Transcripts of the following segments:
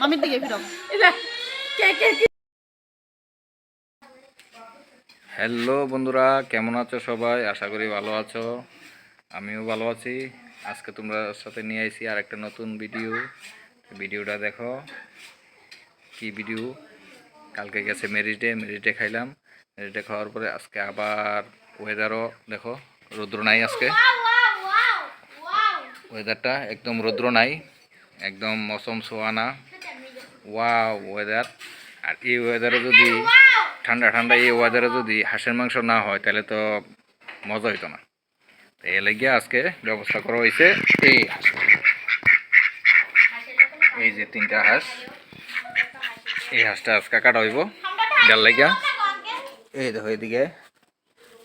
মামির দিকে ফিরো। হ্যালো বন্ধুরা কেমন আছো সবাই? আশা করি ভালো আছো। আমিও ভালো আছি। আজকে তোমরা সাথে নিয়ে আইছি আর একটা নতুন ভিডিও। ভিডিওটা দেখো। কি ভিডিও? কালকে গেছে মেরিজ ডে মেরিজ ডে খাইলাম। মেরিডে খাওয়ার পরে আজকে আবার ওয়েদারও দেখো রৌদ্র নাই আজকে। ওয়েদারটা একদম রৌদ্র নাই। একদম মৌসম সোয়ানা ওয়া ওয়েদার আর এই ওয়েদারে যদি ঠান্ডা ঠান্ডা এই ওয়েদারে যদি হাঁসের মাংস না হয় তাহলে তো মজা হইতো না। তো এ লেগে আজকে ব্যবস্থা করা হয়েছে এই হাঁস। এই যে তিনটা হাঁস এই হাঁসটা আজকে কাটা হইব। যার লাগিয়া। এই দেখো এদিকে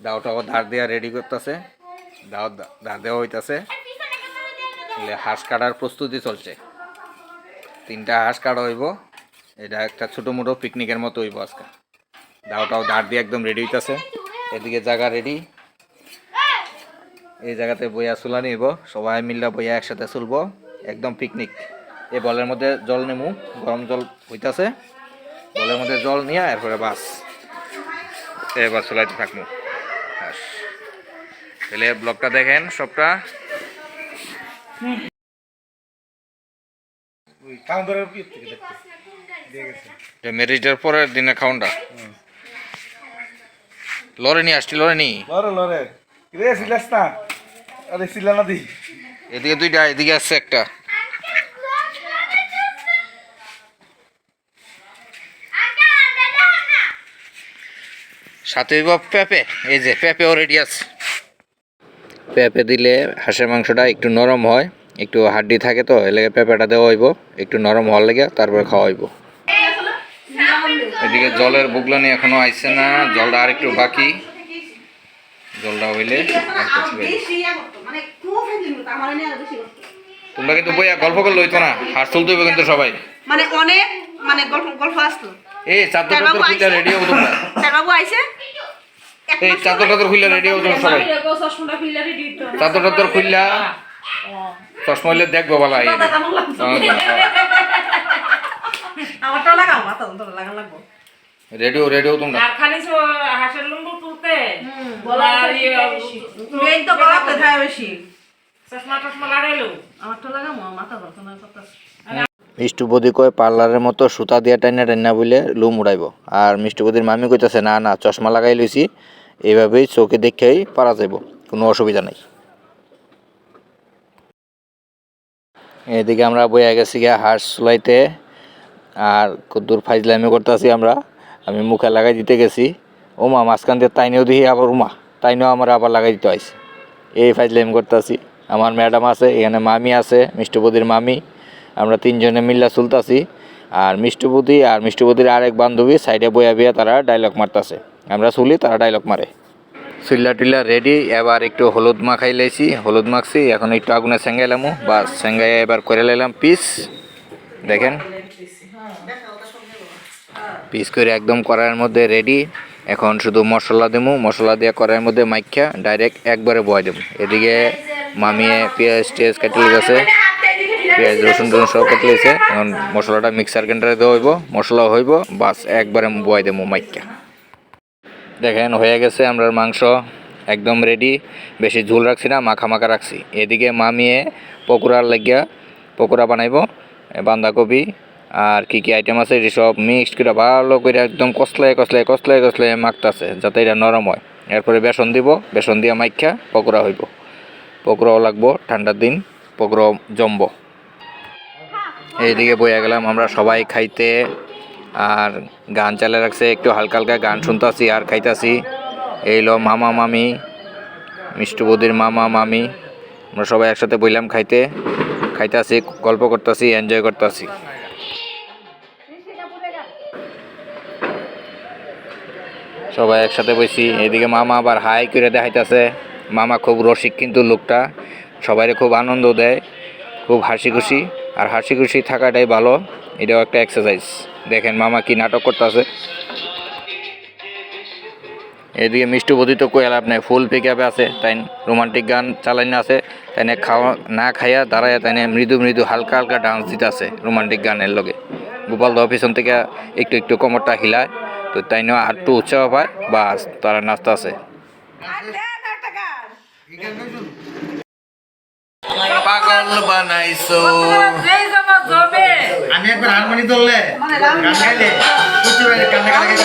দাওটাও ধার দেওয়া রেডি করতেছে। দাও ধার দেওয়া হইতাছে। হাঁস কাটার প্রস্তুতি চলছে। তিনটা হাঁস কাটা হইব। এটা একটা ছোটো মোটো পিকনিকের মতো হইব আজকে। দাওটাও দাঁড় দিয়ে একদম রেডি হইতাছে। এদিকে জায়গা রেডি এই জায়গাতে বইয়া চুলা নিব। সবাই মিল্লা বইয়া একসাথে চলবো। একদম পিকনিক এই বলের মধ্যে জল নেমু। গরম জল হইতাছে। বলের মধ্যে জল নিয়ে এরপরে বাস। এবার চুলাইতে থাকব। তাহলে ব্লগটা দেখেন সবটা। ওই কাউন্টারের পিঠ থেকে দেখতে। দিয়ে গেছে। মেরিজের পরের দিনে খাউনটা লরে নিয়ে আসছি লরে নি? লরে লরে রে সিলাস না? আরে সিলা না দি। এদিকে দুইটা এদিকে আসছে একটা। সাথে পেঁপে। এই যে পেঁপেও রেডি আছে। পেঁপে দিলে হাঁসের মাংসটা একটু নরম হয়। একটু হাড্ডি থাকে তো এলাকা পেঁপেটা দেওয়া হইব একটু নরম হওয়ার লেগে তারপরে খাওয়া হইব। এদিকে জলের বুগলানি এখনও আইছে না জলটা আর একটু বাকি। জলটা হইলে। তোমরা কিন্তু বইয়া গল্প করলে হইতো না হাঁস তুলতে হইবে কিন্তু সবাই। মানে অনেক মানে গল্প গল্প আসতো। এই চাদর বাবু খুললে রেডি হব তোমরা। বাবু আইছে এই চাদর টাদর খুললে রেডি হব তোমরা সবাই। চাদর টাদর খুললা চশমা হইলে দেখব বলা লাগাও মাথা লাগা লাগবো। রেডিও রেডিও তোমরা। আর সো- হাঁসের লুম্বু তুলতে? গলার মেইন তো গলাতে থাকে বেশি। চশমা টশমা লাগাইলো? আমারটা লাগামো মাথা ধরতো না কথা। কয় পার্লারের মতো সুতা দিয়া টাইনা টাইনা বলে লুম উড়াইব। আর মিষ্টু বদির মামি কইতাছে না না চশমা লাগাই লইছি এইভাবেই চোখে দেখেই পারা যাইব কোনো অসুবিধা নাই। এদিকে আমরা বইয়া গেছি গিয়া হাঁস চুলাইতে, আর কদ্দুর ফাইজলামি করতেছি আমরা। আমি মুখে লাগাই দিতে গেছি। ওমা মাঝখান দিয়ে তাইনেও দিই আবার উমা, তাইনেও আমার আবার লাগাই দিতে হয়েছে এই ফাইজলামি করতেছি। আমার ম্যাডাম আছে, এখানে মামি আছে, মিষ্টবদির মামি। আমরা তিনজনে মিল্লা চুলতাছি। আর মিষ্টবদি আর মিষ্টবদির আরেক বান্ধবী সাইডে বইয়া বিয়া তারা ডায়লগ মারতাছে। আমরা চলি, তারা ডায়লগ মারে। চিল্লা টিল্লা রেডি এবার একটু হলুদ মাখাই লাইছি হলুদ মাখছি, এখন একটু আগুনে সেঙ্গাই সেঙ্গাইলাম বা সেঙ্গাই এবার করে লাইলাম পিস দেখেন। পিস করে একদম কড়াইয়ের মধ্যে রেডি এখন শুধু মশলা দেবো মশলা দিয়ে কড়াইয়ের মধ্যে মাইখা ডাইরেক্ট একবারে বয় দেবো এদিকে মামিয়ে পেঁয়াজ টেয়াজ কেটে গেছে পেঁয়াজ, রসুন টসুন সব কেটে লেগেছে এখন মশলাটা মিক্সার গ্রাইন্ডারে দেওয়া হইব মশলা হইব, বাস একবারে বয় দেবো মাইকা দেখেন, হয়ে গেছে আমরা মাংস। একদম রেডি বেশি ঝুল রাখছি না, মাখা মাখা রাখছি। এদিকে মামিয়ে পকোড়ার লাগিয়া পকোড়া বানাইব বাঁধাকপি। আর কি কি আইটেম আছে, এটি সব মিক্সড করে ভালো করে একদম কসলায় কসলায় কসলায় কসলায় মাখতাছে, যাতে এটা নরম হয়। এরপরে বেসন দিব, বেসন দিয়ে মাইখা পকোড়া হইব। পকোড়াও লাগবো, ঠান্ডার দিন পকোড়াও জমব। এইদিকে বইয়া গেলাম, আমরা সবাই খাইতে আর গান চালে রাখছে, একটু হালকা হালকা গান শুনতাছি আর খাইতাছি। এইলো মামা মামি, মিষ্টু বৌদির মামা মামি, আমরা সবাই একসাথে বইলাম খাইতে। খাইতাছি, গল্প করতাছি এনজয় করতাছি। সবাই একসাথে বসি এদিকে মামা আবার হাই করে দেখাইতাছে। মামা খুব রসিক কিন্তু লোকটা, সবাইরে খুব আনন্দ দেয়, খুব হাসি খুশি আর হাসি খুশি থাকাটাই ভালো। এটাও একটা এক্সারসাইজ দেখেন মামা কি নাটক করতেছে। এদিকে মিষ্টি বদি তো কই লাভ নাই ফুল পিক আপে আছে তাই রোমান্টিক গান চালাইনা আছে তাই খাওয়া না খাইয়া দাঁড়াইয়া তাই মৃদু মৃদু হালকা হালকা ডান্স দিতে আছে রোমান্টিক গানের লগে। গোপাল দা পিছন থেকে একটু একটু কোমরটা হিলায় তো তাই নিয়ে আর একটু উৎসাহ পায় বাস তারা নাচতে আছে। পাগল বানাইছো। যেই যাবো জবে আমি একবার হারমোনি ধরলে গান গাইলে কুচি বাইরে কান্দে কান্দে গাইতে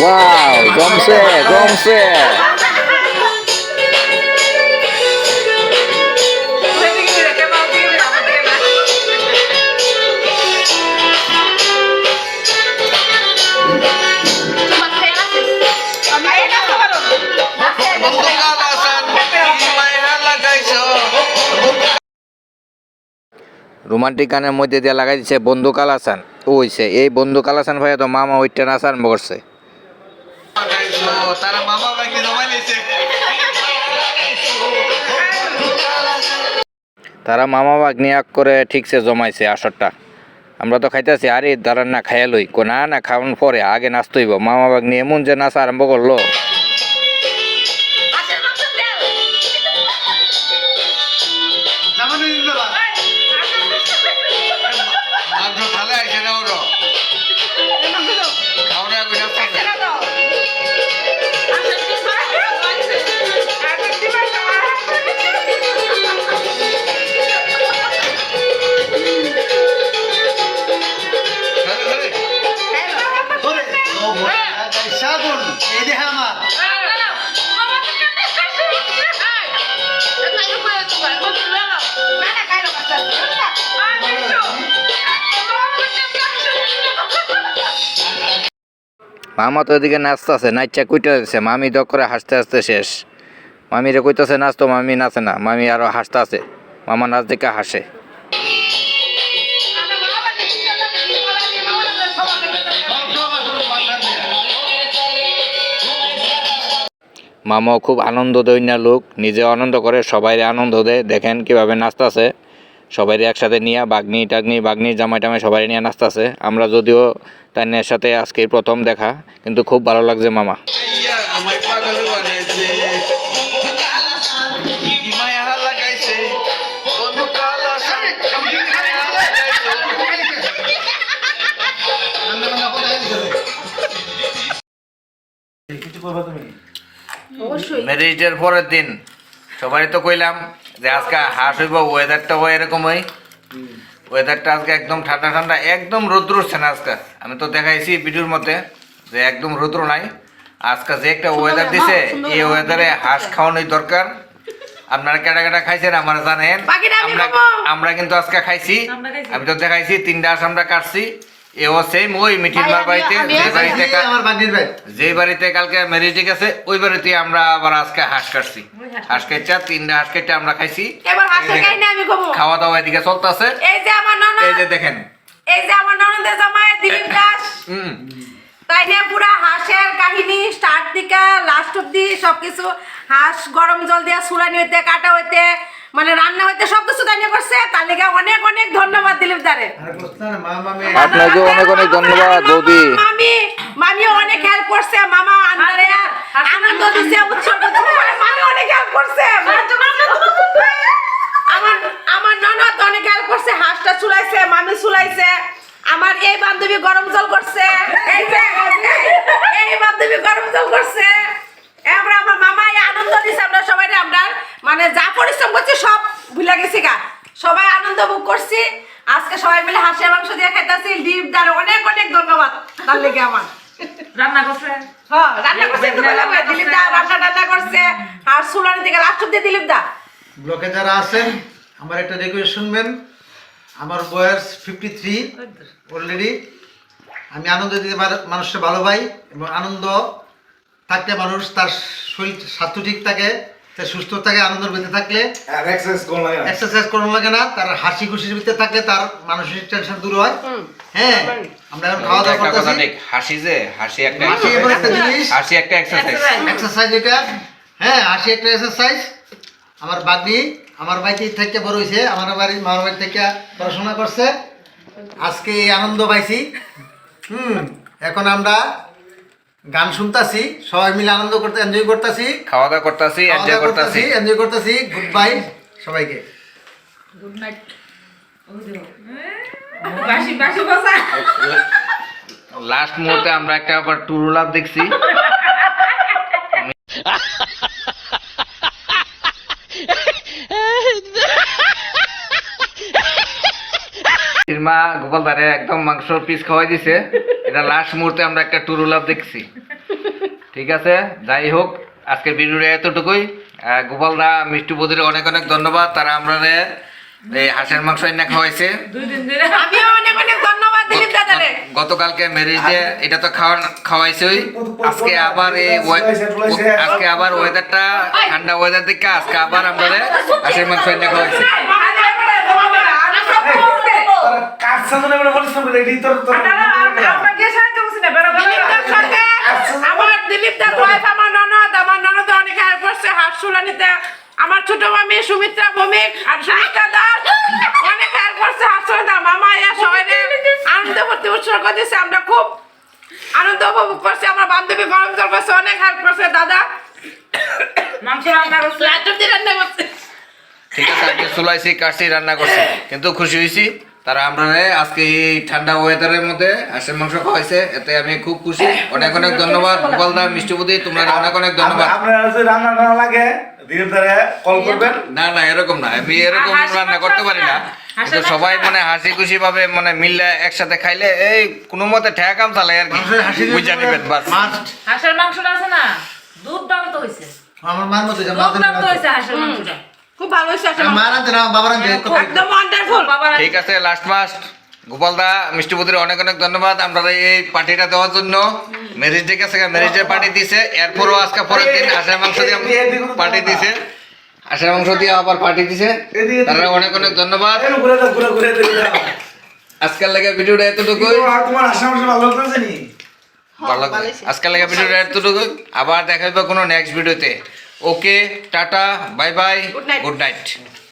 ওয়াও Romantic গানের মধ্যে দিয়ে লাগাই দিচ্ছে বন্ধু কালাসান। ওইছে এই বন্ধু কালাসান ভাইয়া তো মামা ওইটা নাচ আরম্ভ করছে। তারা মামা বাগ নিয়ে এক করে ঠিকছে জমাইছে আসরটা। আমরা তো খাইতেছি, আরে দাঁড়ান না, খাইয়া লই। না না খাওয়ান পরে আগে নাচতে হইব। মামা বাগ নিয়ে এমন যে নাচ আরম্ভ করল। মামা তো এদিকে নাচতেছে নাচা কুইটা দিচ্ছে মামি দক করে হাসতে হাসতে শেষ। মামিরে কইতেছে নাচতো মামি নাচে না, মামি আরও হাসতে আছে মামা নাচ দেখে হাসে। মামাও খুব আনন্দ দৈন্য লোক নিজে আনন্দ করে সবাই আনন্দ দেয়। দেখেন কীভাবে নাচতেছে। সবাই একসাথে নিয়ে বাগনি টাগনি বাগনি জামাই টামাই সবাই নিয়ে নাচতেছে। আমরা যদিও তার সাথে আজকে প্রথম দেখা কিন্তু খুব ভালো লাগছে মামা। ম্যারেজের পরের দিন সবাই তো কইলাম যে আজকে হাঁস হইব ওয়েদারটা হয় এরকম হয়। ওয়েদারটা আজকে একদম ঠান্ডা ঠান্ডা একদম রৌদ্র উঠছে না আজকে। আমি তো দেখাইছি ভিডিওর মধ্যে যে একদম রৌদ্র নাই। আজকে যে একটা ওয়েদার দিছে এই ওয়েদারে হাঁস খাওয়ানোই দরকার। আপনারা কেটা কেটা খাইছেন আমার জানেন। আমরা আমরা কিন্তু আজকে খাইছি। আমি তো দেখাইছি তিনটা হাঁস আমরা কাটছি। এও সেম ওই মিঠির ভাই, মার আমি- বাড়িতে যে বাড়িতে কা- আমার বান্ডির ভাই। যে বাড়িতে কালকে ম্যারেজে গেছে ওই বাড়িতে আমরা আবার আজকে হাঁস কাটছি। হাঁস কেটে তিনটা হাঁস কেটে আমরা খাইছি। এবার হাসে এই খাই না আমি খাব। খাওয়া দাওয়া এদিকে চলতেছে। এই যে আমার ননদ এই যে দেখেন। এই যে আমার ননদের জামাই দিলীপ দাস। হুম। তাই নিয়ে পুরা হাঁসের কাহিনী স্টার্ট থেকে লাস্ট অব্দি সবকিছু। হাঁস গরম জল দিয়ে সুরানি হইতে কাটা হইতে মানে রান্না হইতে সব কিছু নিয়ে করছে তার লেগে অনেক অনেক ধন্যবাদ দিলীপ দারে। মামে আপনাকে অনেক অনেক ধন্যবাদ বৌদি। মামি মামিও অনেক হেল্প করছে মামা আন্দারে আনন্দ দিছে দিছে মামি অনেক হেল্প করছে। আমার আমার ননদ অনেক হেল্প করছে হাঁসটা চুলাইছে মামি চুলাইছে আমার এই বান্ধবী গরম জল করছে এই যে এই বান্ধবী গরম জল করছে এবার আমার মামা এই আনন্দ দিছে আমরা সবাই আমরা মানে যা পরিশ্রম করছি সব ভুলে গেছি গা সবাই আনন্দ ভোগ করছি আজকে সবাই মিলে হাঁসের মাংস দিয়ে খাইতেছি। ডিপ দার অনেক অনেক ধন্যবাদ। তার লেগে আমার। রান্না করছে? হ্যাঁ রান্না করছে দিলীপ দা রান্না টান্না করছে। আর সুলানি থেকে লাস্ট অব্দি দিলীপ দা। ব্লকে যারা আছেন আমার একটা রিকোয়েস্ট শুনবেন। আমার বয়স ফিফটি থ্রি অলরেডি আমি আনন্দ দিতে পার- মানুষকে ভালো পাই এবং আনন্দ থাকলে মানুষ তার শরীর স্বাস্থ্য ঠিক থাকে। সে সুস্থ থাকে আনন্দের ভিতরে থাকলে এক্সারসাইজ কোন লাগে না। করানো লাগে না তার হাসি খুশির ভিতরে থাকলে তার মানসিক টেনশন দূর হয়। হ্যাঁ আমরা এখন খাওয়া দাওয়া একটা করতেছি। হাসি যে হাসি একটা হাসি এমন একটা জিনিস। হাসি একটা এক্সারসাইজ এক্সারসাইজ এটা। হ্যাঁ হাসি একটা এক্সারসাইজ আমার বাগনি আমার বাড়িতে থেকে বড় হয়েছে আমার বাড়ি মামার বাড়ি থেকে পড়াশোনা করছে। আজকে এই আনন্দ পাইছি। হুম এখন আমরা গান শুনতাছি সবাই মিলে আনন্দ করতে এনজয় করতেছি। খাওয়া দাওয়া করতেছি এনজয় করতেছি এনজয় করতেছি। গুড বাই সবাইকে। গুড নাইট বাসি বাসি বসা লাস্ট মুহূর্তে আমরা একটা আবার টুরু লাভ দেখছি। মা গোপাল দারে একদম মাংস পিস খাওয়াই দিছে। এটা লাস্ট মুহূর্তে আমরা একটা টুরু লাভ দেখছি। ঠিক আছে? যাই হোক আজকের ভিডিওটা এতটুকুই। গোপাল দা মিষ্টি বদির অনেক অনেক ধন্যবাদ। তারা আমরা এই হাঁসের মাংস এনে খাওয়াইছে। গতকালকে ম্যারেজে এটা তো খাওয়ান খাওয়াইছই। আজকে আবার এই আজকে আবার ওয়েদারটা ঠান্ডা ওয়েদার দেখে আজকে আবার আমরা হাঁসের মাংস এনে খাওয়াইছি। দিলীপ দার সঙ্গে আমার দিলীপ দার ওয়াইফ আমার ননদ আমার ননদ অনেক হেল্প করছে হাত আমার ছোট মামি সুমিত্রা ভৌমিক আর সুমিত্রা দাস অনেক হেল্প করছে হাত মামা ইয়া সবাই আনন্দ করতে উৎসর্গ দিয়েছে আমরা খুব আনন্দ উপভোগ করছি। আমার বান্ধবী গরম জল করছে অনেক হেল্প করছে। দাদা মাংস রান্না করছে। রান্না করছে। ঠিক আছে আজকে চুলাইছি কাটছি রান্না করছি। কিন্তু খুশি হয়েছি তারা আমরা আজকে এই ঠান্ডা ওয়েদারের মধ্যে হাঁসের মাংস খাওয়াইছে এতে আমি খুব খুশি। অনেক অনেক ধন্যবাদ। গোপাল দা মিষ্টি বুদ্ধি অনেক অনেক ধন্যবাদ। আপনার যদি রান্না লাগে ধীরে ধীরে কল করবেন। না না এরকম না। আমি এরকম রান্না করতে পারি না? কিন্তু সবাই মানে হাসি খুশি ভাবে মানে মিললে একসাথে খাইলে এই কোনো মতে ঠেয়া কাম চালাই আর কি। হাসি বুঝা নিবেন বাস। মাস্ট হাঁসের মাংসটা আছে না? দুর্দান্ত হয়েছে আমার মার মতো যে মা দুর্দান্ত হয়েছে হাঁসের মাংসটা। খুব ভালো হয়েছে আসলে। মা রাঁধে না বাবা রাঁধে একদম ওয়ান্ডারফুল ঠিক আছে লাস্ট মাস্ট গোপাল দা অনেক অনেক ধন্যবাদ আমরা এই পার্টিটা দেওয়ার জন্য। ম্যারেজ ডে গেছে ম্যারেজ ডে পার্টি দিছে। এরপরও আজকে পরের দিন হাঁসের মাংস দিয়ে পার্টি দিছে। হাঁসের মাংস দিয়ে আবার পার্টি দিছে। তারা অনেক অনেক ধন্যবাদ। লাগে ভিডিওটা এতটুকুই। আজকাল লাগে ভিডিওটা এতটুকু আবার দেখা যাবে কোনো নেক্সট ভিডিওতে okay tata bye bye good night